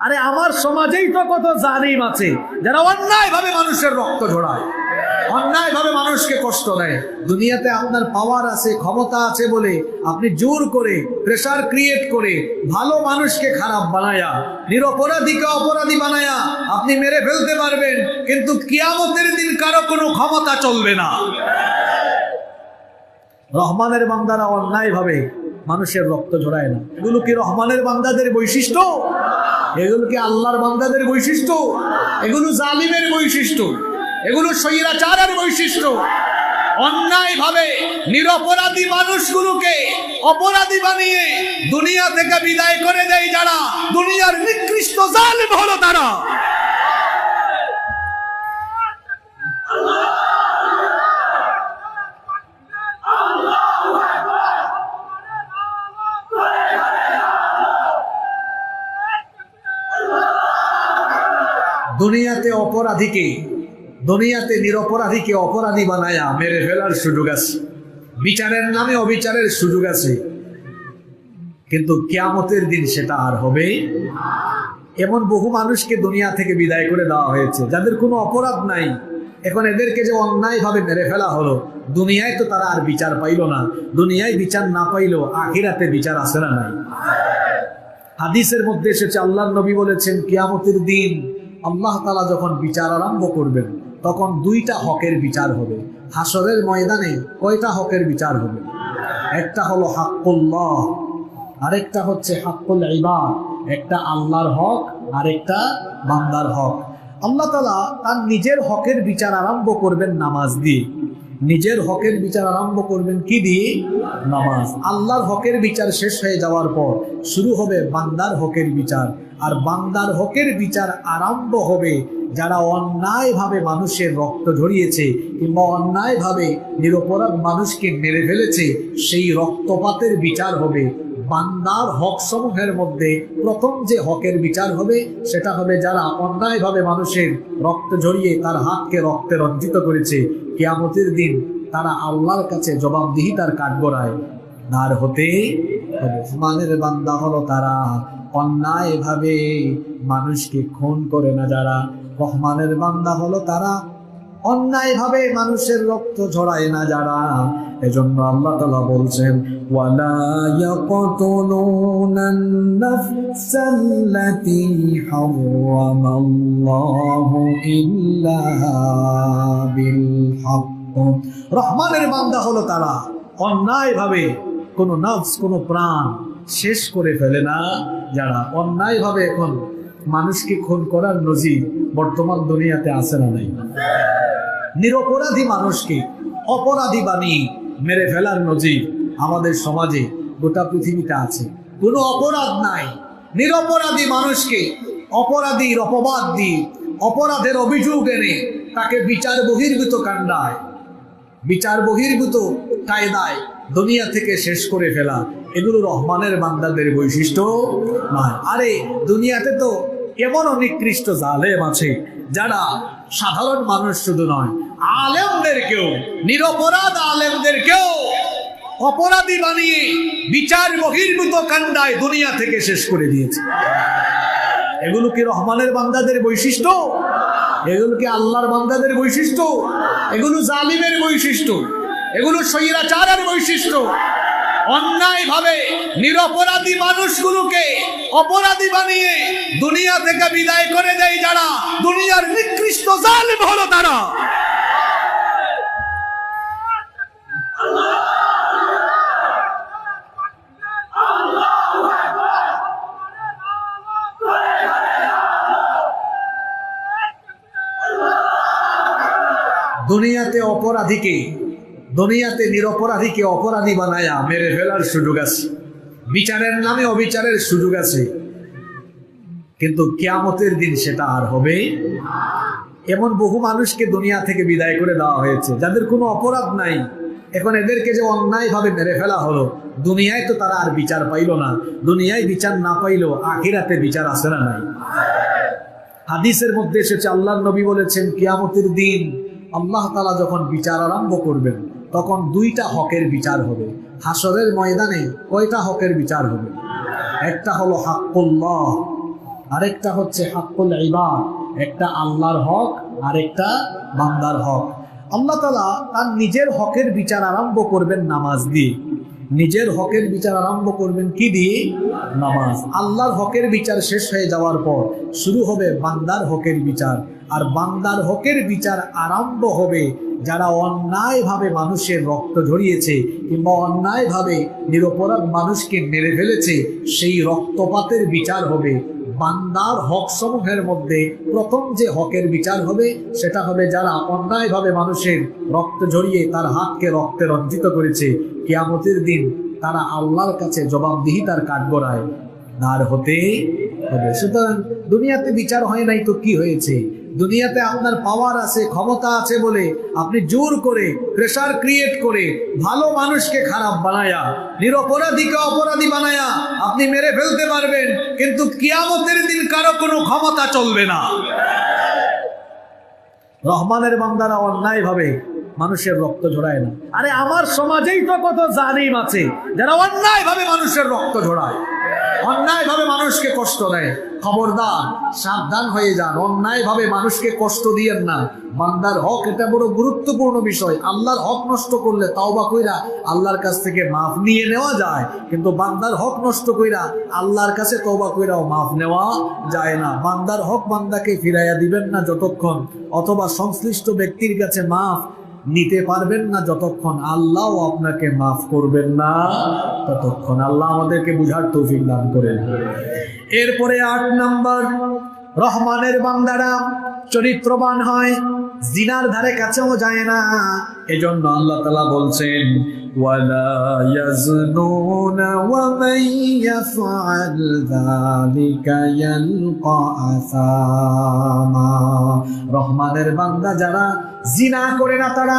আরে আমার সমাজেই তো কত জালিম আছে, যারা অন্যায় ভাবে মানুষের রক্ত ঝোড়ায় অন্যায় ভাবে মানুষকে কষ্ট দেয়। দুনিয়াতে আপনার পাওয়ার আছে, ক্ষমতা আছে বলে আপনি জোর করে প্রেশার ক্রিয়েট করে ভালো মানুষকে খারাপ বানায়া, নিরপরাধীকে অপরাধী বানায়া আপনি মেরে ফেলতে পারবেন, কিন্তু কিয়ামতের দিন কারও কোনো ক্ষমতা চলবে না। রহমানের বান্দারা অন্যায় ভাবে মানুষের রক্ত ঝরায় না। এগুলো কি রহমানের বান্দাদের বৈশিষ্ট্য? এগুলো কি আল্লাহর বান্দাদের বৈশিষ্ট্য? এগুলো জালিমের বৈশিষ্ট্য। এগুলো সৈরাচারের বৈশিষ্ট্য। অন্যায় ভাবে নিরপরাধী মানুষগুলোকে অপরাধী বানিয়ে দুনিয়া থেকে বিদায় করে দেয় যারা দুনিয়ার নিকৃষ্ট জালিম হলো দুনিয়াতে অপরাধীকে, দুনিয়াতে নিরপরাধীকে অপরাধী বানায়া মেরে ফেলার সুযোগ আছে। বিচারের নামে অবিচারের সুযোগ আছে। কিন্তু কিয়ামতের দিন সেটা আর হবে। এমন বহু মানুষকে দুনিয়া থেকে বিদায় করে দেওয়া হয়েছে, যাদের কোনো অপরাধ নাই। এখন এদেরকে যে অন্যায়ভাবে মেরে ফেলা হলো, দুনিয়ায় তো তারা আর বিচার পাইল না। দুনিয়ায় বিচার না পাইল আখিরাতে বিচার আসে না নাই। হাদিসের মধ্যে এসেছে আল্লাহ নবী বলেছেন, কিয়ামতের দিন আল্লাহ তালা যখন বিচার আরম্ভ করবেন, তখন দুইটা হকের বিচার হবে। হাসরের ময়দানে কয়টা হকের বিচার হবে? একটা হলো হাক্কুল্লাহ, আরেকটা হচ্ছে হাক্কুল ইবাদ। একটা আল্লাহর হক, আরেকটা বান্দার হক। আল্লাহ তালা তার নিজের হকের বিচার আরম্ভ করবেন নামাজ দিয়ে। নিজের হকের বিচার আরম্ভ করবেন কি দিয়ে? নামাজ। আল্লাহর হকের বিচার শেষ হয়ে যাওয়ার পর শুরু হবে বান্দার হকের বিচার। আর বান্দার হকের বিচার আরম্ভ হবে যারা অন্যায়ভাবে মানুষের রক্ত ঝরিয়েছে কিংবা অন্যায়ভাবে নিরপরাধ মানুষকে মেরে ফেলেছে, সেই রক্তপাতের বিচার হবে। বান্দার হক সমূহের মধ্যে প্রথম যে হকের বিচার হবে, সেটা হবে যারা অন্যায়ভাবে মানুষের রক্ত ঝরিয়ে তার হাতকে রক্তে রঞ্জিত করেছে। কিয়ামতের দিন তারা আল্লাহর কাছে জবাবদিহিতার কাঠগড়ায়। দাঁড় হতে হবে। মানের বান্দা হলো তারা। অন্যায় ভাবে মানুষকে খুন করে না যারা রহমানের বান্দা হলো তারা। অন্যায়ভাবে মানুষের রক্ত ঝরায় না যারা। এজন্য আল্লাহ তালা বলছেন রহমানের বান্দা হলো তারা। অন্যায়ভাবে কোনো নফস, কোনো প্রাণ শেষ করে ফেলে না যারা? অন্যায়ভাবে এখন। মানুষকে খুন করার নজির বর্তমান দুনিয়াতে আসে না নাই। নিরপরাধী মানুষকে অপরাধী বানিয়ে মেরে ফেলার নজির আমাদের সমাজে গোটা পৃথিবীতে আছে। কোনো অপরাধ নাই। নিরপরাধী মানুষকে অপরাধীর অপবাদ দিয়ে অপরাধের অভিযোগ এনে তাকে বিচার বহির্ভূত কাণ্ডায়, বিচার বহির্ভূত কায়দায় দুনিয়া থেকে শেষ করে ফেলা, এগুলো রহমানের বান্দাদের বৈশিষ্ট্য নয়। আরে, দুনিয়াতে তো এমন নিকৃষ্ট জালেম আছে, যারা সাধারণ মানুষ শুধু নয়, আলেমদেরকেও, নিরপরাধ আলেমদেরকেও অপরাধী বানিয়ে বিচার বহির্ভূত কাণ্ডায় দুনিয়া থেকে শেষ করে দিয়েছে। এগুলো কি রহমানের বান্দাদের বৈশিষ্ট্য? এগুলো কি আল্লাহর বান্দাদের বৈশিষ্ট্য? এগুলো জালিমের বৈশিষ্ট্য? এগুলো স্বৈরাচারের বৈশিষ্ট্য। অন্যায় ভাবে নিরপরাধী মানুষগুলোকে অপরাধী বানিয়ে দুনিয়া থেকে বিদায় করে দেয় যারা? দুনিয়ার নিকৃষ্ট জালিম হলো তারা। দুনিয়াতে অপরাধীকে দুনিয়াতে নিরপরাধীকে অপরাধী বানায়া মেরে ফেলার সুযোগ আছে। বিচারের নামে অবিচারের সুযোগ আছে। কিন্তু কেয়ামতের দিন সেটা আর হবে এমন বহু মানুষকে দুনিয়া থেকে বিদায় করে দেওয়া হয়েছে, যাদের কোনো অপরাধ নাই। এখন এদেরকে যে অন্যায়ভাবে মেরে ফেলা হলো, দুনিয়ায় তো তারা আর বিচার পাইল না। দুনিয়ায় বিচার না পাইলো আখিরাতে বিচার আসে না নাই। হাদিসের মধ্যে এসেছে আল্লাহ নবী বলেছেন, কিয়ামতের দিন আল্লাহ তালা যখন বিচার আরম্ভ করবেন তখন দুইটা হকের বিচার হবে। হাসরের ময়দানে কয়টা হকের বিচার হবে? একটা হলো হাক্কুল্লাহ, আরেকটা হচ্ছে হাক্কুল ইবাদ। একটা আল্লাহর হক, আরেকটা বান্দার হক। আল্লাহ তালা তার নিজের হকের বিচার আরম্ভ করবেন নামাজ দিয়ে। নিজের হকের বিচার আরম্ভ করবেন কি দিয়ে? নামাজ। আল্লাহর হকের বিচার শেষ হয়ে যাওয়ার পর শুরু হবে বান্দার হকের বিচার। আর বান্দার হকের বিচার আরম্ভ হবে যারা অন্যায়ভাবে মানুষের রক্ত ঝরিয়েছে কিংবা অন্যায়ভাবে নিরপরাধ মানুষকে মেরে ফেলেছে, সেই রক্তপাতের বিচার হবে। বান্দার হক সমূহের মধ্যে প্রথম যে হকের বিচার হবে, সেটা হবে যারা অন্যায়ভাবে মানুষের রক্ত ঝরিয়ে তার হাতকে রক্তে রঞ্জিত করেছে। কিয়ামতের দিন তারা আল্লাহর কাছে জবাবদিহিতার কাঠগড়ায় দাঁড় হতে হবে। সুতরাং দুনিয়াতে বিচার হয় নাই তো কি হয়েছে? দুনিয়াতে আপনার পাওয়ার আছে, ক্ষমতা আছে বলে আপনি জোর করে প্রেশার ক্রিয়েট করে ভালো মানুষকে খারাপ বানায়া, নিরপরাধীকে অপরাধী বানায়া আপনি মেরে ফেলতে পারবেন, কিন্তু কিয়ামতের দিন কারও কোনো ক্ষমতা চলবে না। রহমানের বান্দারা অন্যায় ভাবে মানুষের রক্ত ঝরায় না। আরে আমার সমাজেই তো কত জালিম আছে যারা অন্যায় ভাবে মানুষের রক্ত ঝরায়। অন্যায় ভাবে মানুষকে কষ্ট দেয়। খবরদার, সাবধান হয়ে যান। অন্যায় ভাবে মানুষকে কষ্ট দিয়েন না। বান্দার হক এটা বড় গুরুত্বপূর্ণ বিষয়। আল্লাহর হক নষ্ট করলে তাওবা কইরা আল্লাহর কাছ থেকে মাফ নিয়ে নেওয়া যায়। কিন্তু বান্দার হক নষ্ট কইরা আল্লাহর কাছে তওবা কইরাও মাফ নেওয়া যায় না। বান্দার হক বান্দাকে ফিরাইয়া দিবেন না যতক্ষণ। অথবা সংশ্লিষ্ট ব্যক্তির কাছে মাফ নিতে পারবেন না যতক্ষণ আল্লাহ আপনাকে মাফ করবেন না, ততক্ষণ আল্লাহ আমাদেরকে বুঝার তৌফিক দান করেন। এরপরে আট নাম্বার রহমানের বান্দারা চরিত্রবান হয়, জিনার ধারে কাছেও যায় না। এজন্য আল্লাহ তালা বলছেন ওয়া মান ইয়াফআল যালিকা ইয়ালকা আসামা। রহমানের বান্দা যারা জিনা করে না তারা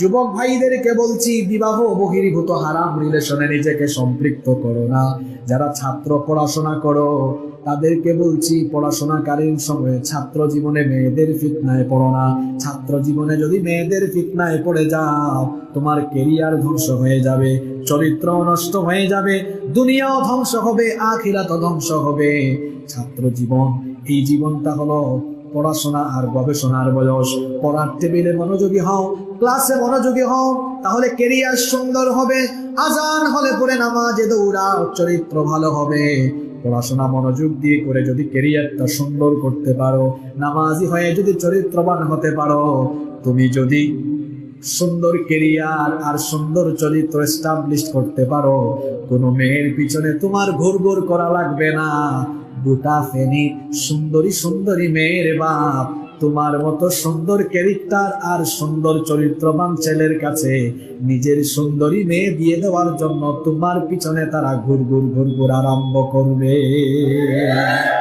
যুবক ভাইদেরকে বলছি, বিবাহ বহির্ভূত হারাম রিলেশনে নিজেকে সম্পৃক্ত করো না। যারা ছাত্র পড়াশোনা করো, তাদেরকে বলছি, পড়াশোনাকালীন সময়ে ছাত্র জীবনে মেয়েদের ফিতনায় পড়ো না। ছাত্র জীবনে যদি মেয়েদের ফিতনায় পড়ে যাও, তোমার কেরিয়ার ধ্বংস হয়ে যাবে চরিত্র নষ্ট হয়ে যাবে, দুনিয়াও ধ্বংস হবে আখিরাত ধ্বংস হবে। ছাত্র জীবন, এই জীবনটা হলো পড়াশোনা আর গবেষণার বয়স। পড়ার টেবিলে মনোযোগী হও, ক্লাসে মনোযোগী হও, তাহলে কেরিয়ার সুন্দর হবে। আজান হলে পরে নামাজে দৌড়াও, চরিত্র ভালো হবে। পড়াশোনা মনোযোগ দিয়ে করে যদি কেরিয়ারটা সুন্দর করতে পারো, নামাজি হয়ে যদি চরিত্রবান হতে পারো, তুমি যদি সুন্দর কেরিয়ার আর সুন্দর চরিত্র এস্টাবলিশ করতে পারো, কোনো মেয়ের পিছনে তোমার ঘুর ঘুর করা লাগবে না। গোটা ফেনি সুন্দরী সুন্দরী মেয়ের বাপ। তোমার মতো সুন্দর ক্যারেক্টার আর সুন্দর চরিত্রবান ছেলের কাছে নিজের সুন্দরী মেয়ে দিয়ে দেওয়ার জন্য তোমার পিছনে তারা ঘুর ঘুর ঘুর ঘুর আরম্ভ করবে।